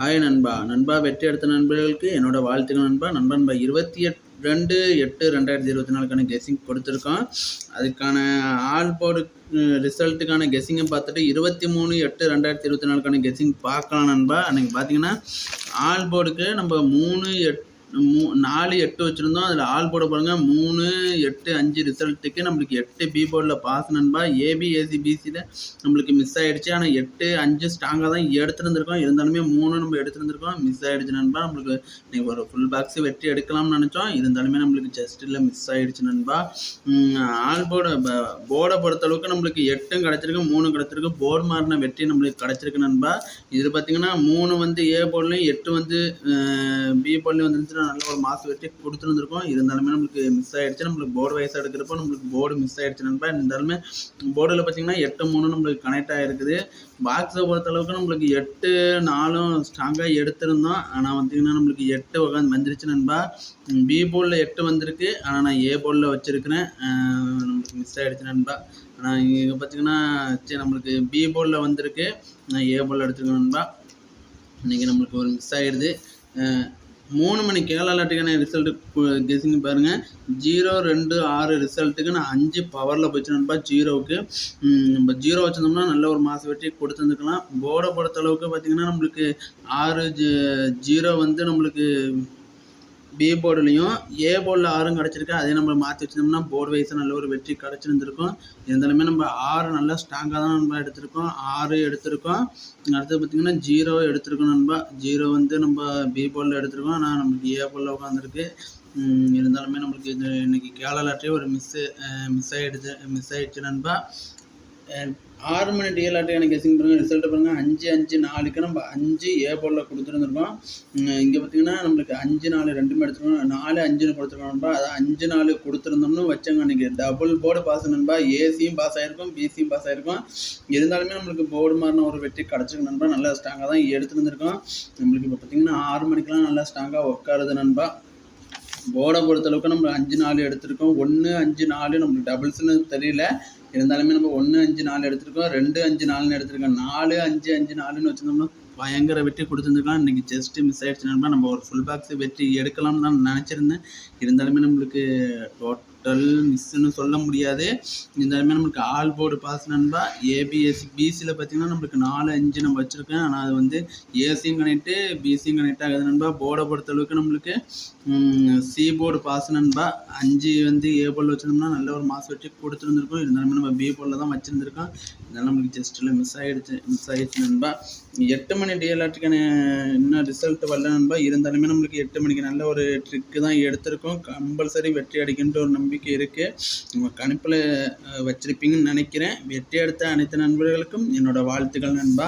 Hi நண்பா. நண்பா வெற்றி எடுத்த நண்பர்களுக்கு என்னோட வாழ்த்துக்கள் நண்பா. நண்பா நண்பா இருபத்தி எட் ரெண்டு எட்டு ரெண்டாயிரத்தி இருபத்தி நாலுக்கான கெஸ்ஸிங் கொடுத்துருக்கோம் அதுக்கான ஆல் போர்டு ரிசல்ட்டுக்கான கெஸ்ஸிங்கை பார்த்துட்டு இருபத்தி மூணு எட்டு ரெண்டாயிரத்தி இருபத்தி நாலுக்கான கெஸ்ஸிங் பார்க்கலாம் நண்பா. அன்றைக்கி பார்த்தீங்கன்னா ஆல் போர்டுக்கு நம்ம மூணு எட் மூ நாலு எட்டு வச்சுருந்தோம். அதில் ஆள் போட பாருங்க மூணு எட்டு அஞ்சு ரிசல்ட்டுக்கு நம்மளுக்கு எட்டு பி போர்டில் பாஸ் நண்பா. ஏபி ஏசி பிசியில் நம்மளுக்கு மிஸ் ஆகிடுச்சு ஆனால் எட்டு அஞ்சு ஸ்ட்ராங்காக தான் எடுத்துருந்துருக்கோம். இருந்தாலுமே மூணு நம்ம எடுத்துருந்துருக்கோம். மிஸ் ஆகிடுச்சு நண்பா. நம்மளுக்கு இன்னைக்கு ஒரு ஃபுல் பாக்ஸ் வெற்றி எடுக்கலாம்னு நினச்சோம். இருந்தாலுமே நம்மளுக்கு ஜஸ்ட்டில் மிஸ் ஆகிடுச்சு நண்பா. ஆல் போர்டு போர்டை பொறுத்தளவுக்கு நம்மளுக்கு எட்டும் கிடச்சிருக்கு மூணு கிடச்சிருக்கு. போர்டு மாறின வெற்றி நம்மளுக்கு கிடச்சிருக்கு நண்பா. இதில் பார்த்தீங்கன்னா மூணு வந்து ஏ போர்ட்லேயும் எட்டு வந்து பி போர்ட்லையும் வந்துருந்துச்சுன்னா நல்ல ஒரு மாசு வச்சு கொடுத்துருந்துருக்கோம் இருந்தாலுமே நம்மளுக்கு மிஸ் ஆயிடுச்சு. நம்மளுக்கு போர்டு வயசாக எடுக்கிறப்போ நம்மளுக்கு போர்டு மிஸ் ஆயிடுச்சு. நண்பா இருந்தாலுமே போர்டில் பார்த்தீங்கன்னா எட்டு மூணு நம்மளுக்கு கனெக்ட் ஆகிருக்குது பாக்ஸை பொறுத்தளவுக்கு நம்மளுக்கு எட்டு நாலும் ஸ்ட்ராங்காக எடுத்திருந்தோம். ஆனால் பார்த்தீங்கன்னா நம்மளுக்கு எட்டு உட்காந்து வந்துருச்சு நண்பா. பி போர்டில் எட்டு வந்திருக்கு. ஆனால் நான் ஏ போர்டில் வச்சுருக்கிறேன். நம்மளுக்கு மிஸ் ஆகிடுச்சு நண்பா. ஆனால் இங்கே பார்த்தீங்கன்னா சரி நம்மளுக்கு பி போர்டில் வந்திருக்கு. நான் ஏ போர்டில் எடுத்துருக்கேன் நண்பா. இன்றைக்கி நம்மளுக்கு ஒரு மிஸ் ஆகிடுது மூணு மணி கேரளாட்டுக்கான ரிசல்ட்டு கெஸிங் பாருங்கள் ஜீரோ ரெண்டு ஆறு ரிசல்ட்டுக்கு நான் அஞ்சு பவரில் போச்சு ஜீரோவுக்கு. நம்ம ஜீரோ வச்சுருந்தோம்னா நல்ல ஒரு மாதம் வெற்றி கொடுத்துருந்துக்கலாம் போர்டை பொறுத்தளவுக்கு பார்த்திங்கன்னா நம்மளுக்கு ஆறு ஜீரோ வந்து நம்மளுக்கு பி போர்டுலையும் ஏ போர்டில் ஆறும் கிடச்சிருக்கு அதே நம்ம மாற்றி வச்சிருந்தோம்னா போர்டு வைஸாக நல்ல ஒரு வெற்றி கிடச்சிருந்துருக்கும். இருந்தாலுமே நம்ம ஆறு நல்லா ஸ்ட்ராங்காக தான் நம்ம எடுத்திருக்கோம். ஆறு எடுத்திருக்கோம். அடுத்து பார்த்திங்கன்னா ஜீரோ எடுத்திருக்கோம் நண்பா. ஜீரோ வந்து நம்ம பி போர்டில் எடுத்திருக்கோம். ஆனால் நம்மளுக்கு ஏ போர்டில் உட்காந்துருக்கு இருந்தாலுமே நம்மளுக்கு இது இன்றைக்கி கேரளாட்டே ஒரு மிஸ்ஸு மிஸ் ஆகிடுது மிஸ் ஆகிடுச்சு நண்பா. ஆறு மணி டிஎல்ஆர்டி எனக்கு கெஸிங் பாருங்கள் ரிசல்ட்டு பாருங்கள் அஞ்சு அஞ்சு நாலுக்கு நம்ம அஞ்சு ஏ போலில் கொடுத்துருந்துருக்கோம். இங்கே பார்த்தீங்கன்னா நம்மளுக்கு அஞ்சு நாலு ரெண்டுமே எடுத்துருக்கோம். நாலு அஞ்சுன்னு கொடுத்துருக்கோம் நண்பா. அதான் அஞ்சு நாலு கொடுத்துருந்தோம்னு வச்சோங்க அன்றைக்கி டபுள் போர்டு பாஸ் நண்பா. ஏசியும் பாஸ் ஆகிருக்கும் பிசியும் பாஸ் ஆகிருக்கும் இருந்தாலுமே நம்மளுக்கு போர்டு மாறின ஒரு வெற்றி கிடச்சிருக்கு நண்பா. நல்லா ஸ்ட்ராங்காக தான் எடுத்துருந்துருக்கோம். நம்மளுக்கு இப்போ பார்த்தீங்கன்னா ஆறு மணிக்கெலாம் நல்லா ஸ்ட்ராங்காக உட்காருது நண்பா. போர்டை பொறுத்தளவுக்கு நம்ம அஞ்சு நாலு எடுத்திருக்கோம். ஒன்று அஞ்சு நாலு நம்மளுக்கு டபுள்ஸ்னு தெரியல. இருந்தாலுமே நம்ம ஒன்று அஞ்சு நாலு எடுத்திருக்கோம். ரெண்டு அஞ்சு நாலுன்னு எடுத்திருக்கோம். நாலு அஞ்சு அஞ்சு நாலுன்னு வச்சுருந்தோம்னா பயங்கர வெற்றி கொடுத்துருந்துருக்கலாம். இன்றைக்கி ஜஸ்ட்டு மிஸ் ஆகிடுச்சு நம்ம ஒரு ஃபுல் பாக்ஸ் வெற்றி எடுக்கலாம்னு தான் நினச்சிருந்தேன். இருந்தாலுமே நம்மளுக்கு டல் மிஸ்ஸுன்னு சொல்ல முடியாது. இருந்தாலுமே நம்மளுக்கு ஆல் போர்டு பாஸ் நண்பா ஏபிஎஸ்சி பிசியில் பார்த்தீங்கன்னா நம்மளுக்கு நாலு அஞ்சு நம்ம வச்சுருக்கேன் ஆனால் அது வந்து ஏசியும் கனெக்ட்டு பிசியும் கனெக்ட் ஆகுது நண்பா. போர்டை பொறுத்த அளவுக்கு நம்மளுக்கு சி போர்டு பாஸ் நண்பா. அஞ்சு வந்து ஏ போர்டில் வச்சுருந்தோம்னா நல்ல ஒரு மாதம் வச்சு கொடுத்துருந்துருக்கோம். இருந்தாலுமே நம்ம பி போர்டில் தான் வச்சுருந்துருக்கோம். இதெல்லாம் நம்மளுக்கு ஜஸ்ட்டில் மிஸ் ஆகிடுச்சு மிஸ் ஆகிடுச்சு நண்பா. எட்டு மணி டிஎல்ஆர்ட்டுக்கான இன்னும் ரிசல்ட் வரல நண்பா. இருந்தாலுமே நம்மளுக்கு எட்டு மணிக்கு நல்ல ஒரு ட்ரிக்கு தான் எடுத்திருக்கோம். கம்பல்சரி வெற்றி அடிக்கின்ற ஒரு நம்பிக்கை இருக்குது உங்கள் கணிப்பில் வச்சுருப்பீங்கன்னு நினைக்கிறேன். வெற்றி எடுத்த அனைத்து நண்பர்களுக்கும் என்னோடய வாழ்த்துக்கள் நண்பா.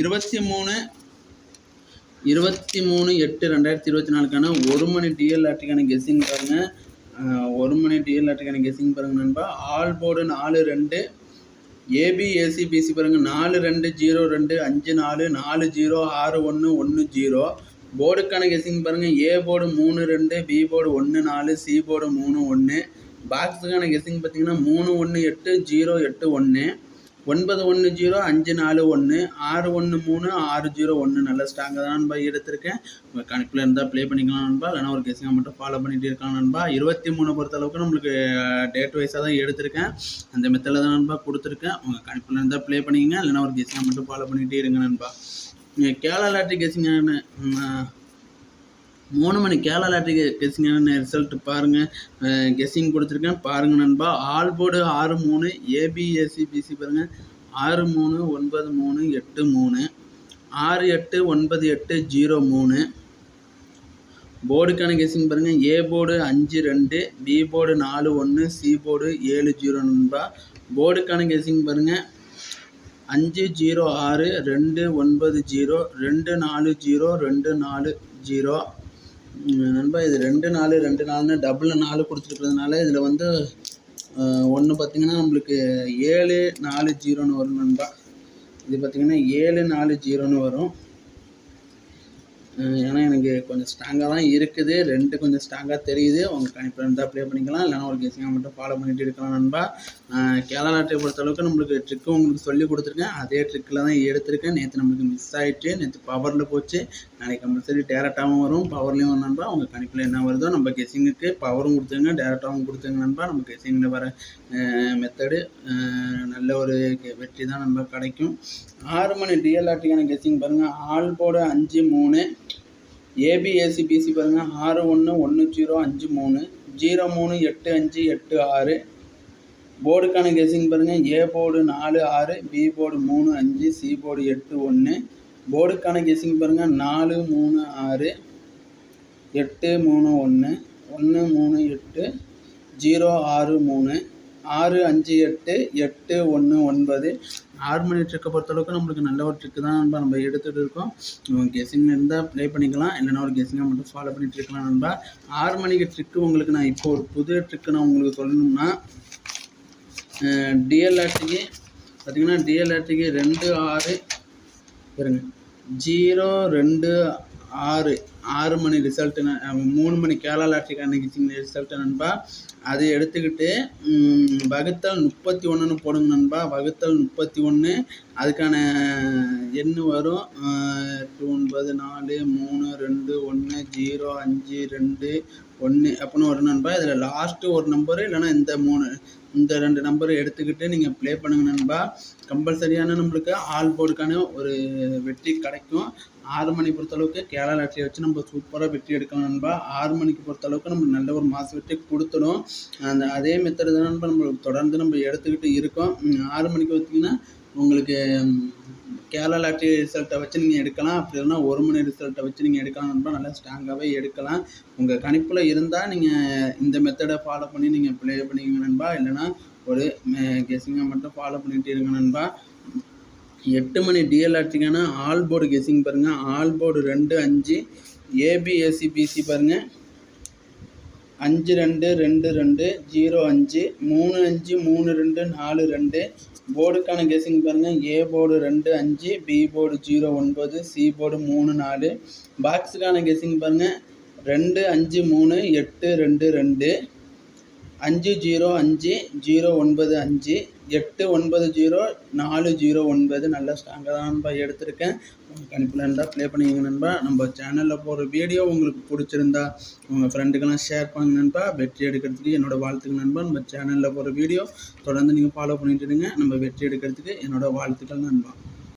இருபத்தி மூணு இருபத்தி மூணு எட்டு ரெண்டாயிரத்தி இருபத்தி நாலுக்கான ஒரு மணி டிஎல்ஆர்டிக்கான கெஸ்ஸிங் பாருங்கள் ஒரு மணி டிஎல்ஆர்டிக்கான கெஸ்ஸிங் பாருங்கள் நண்பா. ஆல் போர்டு நாலு ரெண்டு ஏபி ஏசி பிசி பாருங்கள் நாலு ரெண்டு ஜீரோ ரெண்டு அஞ்சு நாலு நாலு ஜீரோ ஆறு ஒன்று ஒன்று ஜீரோ. போர்டுக்கான கெஸ்ஸிங் பாருங்கள் ஏ போர்டு மூணு ரெண்டு பி போர்டு ஒன்று நாலு சி போர்டு மூணு ஒன்று பாக்ஸுக்கான கெஸ்ஸிங் பார்த்தீங்கன்னா மூணு ஒன்று எட்டு ஜீரோ எட்டு ஒன்று ஒன்பது ஒன்று ஜீரோ அஞ்சு நாலு ஒன்று ஆறு ஒன்று மூணு ஆறு ஜீரோ ஒன்று நல்ல ஸ்ட்ராங்காக தான் நண்பா எடுத்திருக்கேன். உங்கள் கணக்கில் இருந்தால் ப்ளே பண்ணிக்கலாம் நண்பா. இல்லைனா ஒரு கெஸிங்காக மட்டும் ஃபாலோ பண்ணிகிட்டு இருக்கலாம் நண்பா. இருபத்தி மூணு பொறுத்த அளவுக்கு நம்மளுக்கு டேட் வைஸாக தான் எடுத்திருக்கேன். அந்த மெத்தடில் தான் நண்பா கொடுத்துருக்கேன். உங்கள் கணிப்பில் இருந்தால் ப்ளே பண்ணிக்கங்க. இல்லைனா ஒரு கெஸிங்காக மட்டும் ஃபாலோ பண்ணிகிட்டே இருங்க நண்பா. கேரளா லாட்ரி கெஸிங் மூணு மணி கேரளா லாட்ரி கெஸிங்கான ரிசல்ட் பாருங்கள் கெஸ்ஸிங் கொடுத்துருக்கேன். பாருங்கள் நண்பா. ஆல் போர்டு ஆறு மூணு ஏபிஎஸ்சி பிசி பாருங்கள் ஆறு மூணு ஒன்பது மூணு எட்டு மூணு. ஆறு எட்டு ஒன்பது எட்டு ஜீரோ மூணு. போர்டுக்கான கெஸ்ஸிங் பாருங்கள் ஏ போர்டு அஞ்சு ரெண்டு. பி போர்டு நாலு ஒன்று சி போர்டு ஏழு ஜீரோ நண்பா. போர்டுக்கான கெஸ்ஸிங் பாருங்கள் அஞ்சு ஜீரோ ஆறு ரெண்டு ஒன்பது ஜீரோ ரெண்டு நாலு ஜீரோ ரெண்டு நாலு ஜீரோ. நண்பா இது ரெண்டு நாலு ரெண்டு நாலுன்னு டபுள் நாலு கொடுத்துருக்கிறதுனால இதில் வந்து ஒன்று பார்த்திங்கன்னா நம்மளுக்கு ஏழு நாலு ஜீரோன்னு வரும் நண்பா. இது பார்த்திங்கன்னா ஏழு நாலு ஜீரோன்னு வரும். ஏன்னா எனக்கு கொஞ்சம் ஸ்ட்ராங்காக தான் இருக்குது. ரெண்டு கொஞ்சம் ஸ்ட்ராங்காக தெரியுது. உங்கள் கணிப்பில் இருந்தால் ப்ளே பண்ணிக்கலாம். இல்லைனா ஒரு கேசிங்காக மட்டும் ஃபாலோ பண்ணிட்டு இருக்கலாம் நண்பா. கேரளா லாட்டரி பொறுத்தளவுக்கு நம்மளுக்கு ட்ரிக்கு உங்களுக்கு சொல்லி கொடுத்துருக்கேன். அதே ட்ரிக்கில் தான் எடுத்திருக்கேன். நேற்று நம்மளுக்கு மிஸ் ஆகிட்டு நேற்று பவரில் போச்சு. நாளைக்கு கம்பல்சரி டேரெக்டாகவும் வரும். பவர்லேயும் வரும் நண்பா. உங்கள் கணிப்பில் என்ன வருதோ நம்ம கெஸிங்குக்கு பவரும் கொடுத்துங்க டேரெக்டாகவும் கொடுத்துங்க நண்பா. நம்ம கெஸிங்கில் வர மெத்தடு நல்ல ஒரு வெற்றி தான் நம்ம கிடைக்கும். ஆறு மணி டிஎல்ஆர்டிக்கான கெஸிங் பாருங்கள் ஆல் போட அஞ்சு மூணு. ஏபிஎஸ்சி பிசி பாருங்கள் ஆறு ஒன்று ஒன்று ஜீரோ அஞ்சு மூணு ஜீரோ மூணு எட்டு அஞ்சு எட்டு ஆறு. போர்டுக்கான கெஸிங் பாருங்கள் ஏ போர்டு நாலு ஆறு பி போர்டு மூணு அஞ்சு சி போர்டு எட்டு ஒன்று. போர்டுக்கான கெஸிங் பாருங்கள் நாலு மூணு ஆறு எட்டு மூணு ஒன்று ஒன்று மூணு எட்டு ஜீரோ ஆறு மூணு. ஆறு அஞ்சு எட்டு எட்டு ஒன்று ஒன்பது. ஆறு மணி ட்ரிக்கை பொறுத்தளவுக்கு நம்மளுக்கு நல்ல ஒரு ட்ரிக்கு தான் நண்பா நம்ம எடுத்துகிட்டு இருக்கோம். கெஸிங் இருந்தால் ப்ளே பண்ணிக்கலாம். இல்லைன்னா ஒரு கெஸிங்காக மட்டும் ஃபாலோ பண்ணிட்டு இருக்கலாம் நண்பா. ஆறு மணிக்கு ட்ரிக்கு உங்களுக்கு நான் இப்போ ஒரு புது ட்ரிக்கு நான் உங்களுக்கு சொல்லணும்னா டிஎல்ஆர்டிக்கு பார்த்தீங்கன்னா டிஎல்ஆர்டிக்கு ரெண்டு ஆறு பாருங்க ஜீரோ ரெண்டு ஆறு. ஆறு மணி ரிசல்ட் மூணு மணி கேரளா லாட்ரிக் அன்னைக்கு ரிசல்ட்டு நண்பா. அதை எடுத்துக்கிட்டு வகுத்தல் முப்பத்தி ஒன்றுன்னு போடுங்க நண்பா. வகுத்தல் முப்பத்தி ஒன்று அதுக்கான எண் வரும். எட்டு ஒன்பது நாலு மூணு ரெண்டு ஒன்று ஜீரோ அஞ்சு ரெண்டு ஒன்று அப்படின்னு ஒரு நண்பா இதில் லாஸ்ட்டு ஒரு நம்பரு இல்லைன்னா இந்த மூணு இந்த ரெண்டு நம்பரை எடுத்துக்கிட்டு நீங்கள் ப்ளே பண்ணுங்க நண்பா. கம்பல்சரியான நம்மளுக்கு ஆல் போர்டுக்கான ஒரு வெற்றி கிடைக்கும். ஆறு மணி பொறுத்தளவுக்கு கேரளா லாட்டரியை வச்சு நம்ம சூப்பராக வெற்றி எடுக்கணும் நண்பா. ஆறு மணிக்கு பொறுத்தளவுக்கு நம்ம நல்ல ஒரு மாசு வெற்றி கொடுத்துடும். அந்த அதே மெத்தடு தான் நண்பா நம்மளுக்கு தொடர்ந்து நம்ம எடுத்துக்கிட்டு இருக்கோம். ஆறு மணிக்கு பார்த்தீங்கன்னா உங்களுக்கு கேரளா லாட்டரி ரிசல்ட்டை வச்சு நீங்கள் எடுக்கலாம். அப்படி இல்லைன்னா ஒரு மணி ரிசல்ட்டை வச்சு நீங்கள் எடுக்கலாம் நண்பா நல்லா ஸ்ட்ராங்காகவே எடுக்கலாம். உங்கள் கணிப்பில் இருந்தால் நீங்கள் இந்த மெத்தடை ஃபாலோ பண்ணி நீங்கள் ப்ளே பண்ணிக்கங்க நண்பா. இல்லைன்னா ஒரு கெஸிங்கை மட்டும் ஃபாலோ பண்ணிகிட்டே இருங்க நண்பா. எட்டு மணி டிஎல்ஆர்டிக்கான ஆல் போர்டு கெஸிங் பாருங்கள் ஆல் போர்டு ரெண்டு அஞ்சு ஏபிஎஸ்சி பிசி பாருங்கள் அஞ்சு ரெண்டு ரெண்டு ரெண்டு ஜீரோ அஞ்சு மூணு அஞ்சு மூணு ரெண்டு நாலு ரெண்டு. போர்டுக்கான கெஸிங் பாருங்கள் ஏ போர்டு ரெண்டு அஞ்சு பி போர்டு ஜீரோ ஒன்பது சி போர்டு மூணு நாலு. பாக்ஸுக்கான கெஸிங் பாருங்கள் ரெண்டு அஞ்சு மூணு எட்டு ரெண்டு ரெண்டு. அஞ்சு ஜீரோ அஞ்சு ஜீரோ ஒன்பது அஞ்சு எட்டு ஒன்பது ஜீரோ நாலு ஜீரோ ஒன்பது. நல்ல ஸ்ட்ராங்காக தான் நண்பா எடுத்திருக்கேன். உங்களுக்கு கணிப்பில் இருந்தால் ப்ளே பண்ணிக்கங்க நண்பா. நம்ம சேனலில் போகிற வீடியோ உங்களுக்கு பிடிச்சிருந்தா உங்கள் ஃப்ரெண்டுக்கெல்லாம் ஷேர் பண்ணுங்க நண்பா. வெற்றி எடுக்கிறதுக்கு என்னோடய வாழ்த்துக்கள் நண்பா. நம்ம சேனலில் போகிற வீடியோ தொடர்ந்து நீங்கள் ஃபாலோ பண்ணிட்டு இருங்க. நம்ம வெற்றி எடுக்கிறதுக்கு என்னோடய வாழ்த்துக்கள் நண்பா.